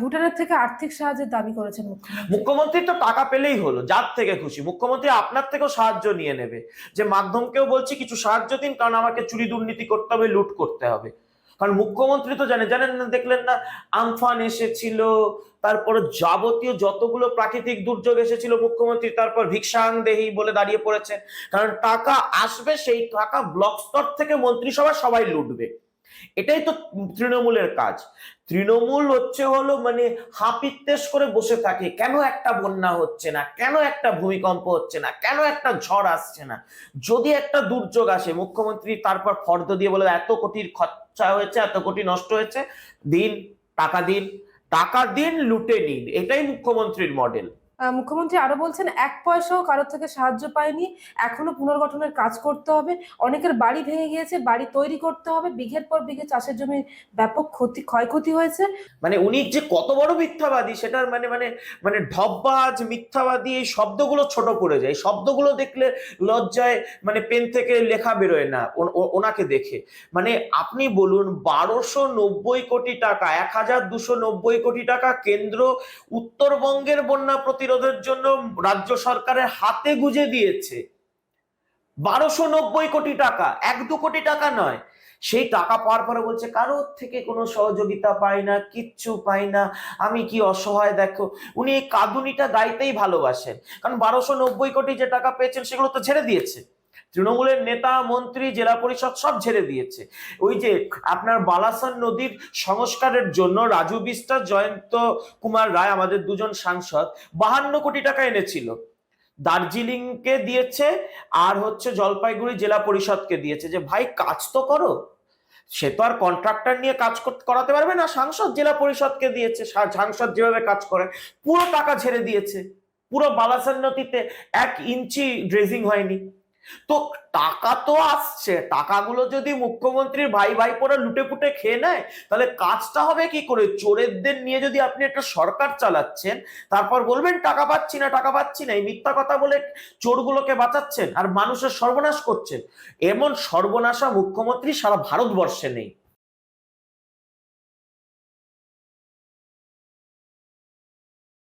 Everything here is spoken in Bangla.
ভুটানের থেকে আর্থিক সাহায্যের দাবি করেছেন মুখ্যমন্ত্রী। তো টাকা পেলেই হলো, যার থেকে খুশি। মুখ্যমন্ত্রী আপনার থেকেও সাহায্য নিয়ে নেবে। যে মাধ্যমকেও বলছি, কিছু সাহায্য দিন, কারণ আমাকে চুরি দুর্নীতি করতে হবে, লুট করতে হবে। কারণ মুখ্যমন্ত্রী তো জানে জানেন না, দেখলেন না, আমফান এসেছিল, তারপর যাবতীয় যতগুলো প্রাকৃতিক দুর্যোগ এসেছিল মুখ্যমন্ত্রী, তারপর ভিক্ষাং দেহি বলে দাঁড়িয়ে পড়েছেন। কারণ টাকা আসবে, সেই টাকা ব্লক স্তর থেকে মন্ত্রিসভা সবাই লুটবে। এটাই তো তৃণমূলের কাজ। তৃণমূল হচ্ছে হলো মানে হাপিত্তেশ করে বসে থাকে, কেন একটা বন্যা হচ্ছে না? কেন একটা ভূমিকম্প হচ্ছে না? কেন একটা ঝড় আসছে না? যদি একটা দুর্যোগ আসে, মুখ্যমন্ত্রী তারপর ফর্দ দিয়ে বলে, এত কোটির খরচা হয়েছে, এত কোটি নষ্ট হয়েছে, দিন, টাকা দিন টাকা দিন, লুটে নিন। এটাই মুখ্যমন্ত্রীর মডেল মুখ্যমন্ত্রী আরও বলছেন, এক পয়সাও কারোর থেকে সাহায্য পায়নি। এখনও পুনর্গঠনের কাজ করতে হবে। অনেকের বাড়ি ভেঙে গিয়েছে, বাড়ি তৈরি করতে হবে। বিঘের পর বিঘে চাষের জমি ব্যাপক ক্ষতি, ক্ষয়ক্ষতি হয়েছে। মানে উনি যে কত বড় মিথ্যাবাদী, সেটার মানে মানে মানে ঢব্বাজ মিথ্যাবাদী, এই শব্দগুলো ছোট পড়ে যায়। শব্দগুলো দেখলে লজ্জায় মানে পেন থেকে লেখা বেরোয় না ওনাকে দেখে। মানে আপনি বলুন, বারোশো নব্বই কোটি টাকা, এক হাজার দুশো নব্বই কোটি টাকা কেন্দ্র উত্তরবঙ্গের বন্যা প্রতিরোধের জন্য রাজ্য সরকারের হাতে গুজে দিয়েছে। বারোশো নব্বই কোটি টাকা, এক দু কোটি টাকা নয়। সেই টাকা পাওয়ার পরে বলছে, কারোর থেকে কোনো সহযোগিতা পাই না, কিচ্ছু পাই না। আমি কি অসহায়, দেখো। উনি এই কাঁদুনিটা গাইতেই ভালোবাসেন। কারণ বারোশো নব্বই কোটি যে টাকা পেয়েছেন, সেগুলো তো ছেড়ে দিয়েছে। তৃণমূলের নেতা, মন্ত্রী, জেলা পরিষদ সব ছেড়ে দিয়েছে। ওই যে আপনার বালাসন নদীর সংস্কারের জন্য রাজু বিস্টার, জয়ন্ত কুমার রায় আমাদের দুজন সাংসদ বাহান্ন কোটি টাকা এনেছিল। দার্জিলিংকে দিয়েছে আর হচ্ছে জলপাইগুড়ি জেলা পরিষদকে দিয়েছে। যে ভাই, কাজ তো করো। সে তো আর কন্ট্রাক্টর নিয়ে কাজ করাতে পারবে না। সাংসদ জেলা পরিষদকে দিয়েছে। সাংসদ যেভাবে কাজ করে, পুরো টাকা ছেড়ে দিয়েছে। পুরো বালাসান নদীতে এক ইঞ্চি ড্রেজিং হয়নি। তো টাকা তো আসছে, টাকাগুলো যদি মুখ্যমন্ত্রীর ভাই ভাই পরে লুটে পুটে খেয়ে নেয়, তাহলে কাজটা হবে কি করে? চোরেদের নিয়ে যদি আপনি একটা সরকার চালাচ্ছেন, তারপর বলবেন টাকা পাচ্ছি না, টাকা পাচ্ছি না, এই মিথ্যা কথা বলে চোরগুলোকে বাঁচাচ্ছেন আর মানুষের সর্বনাশ করছেন, এমন সর্বনাশা মুখ্যমন্ত্রী সারা ভারতবর্ষে নেই।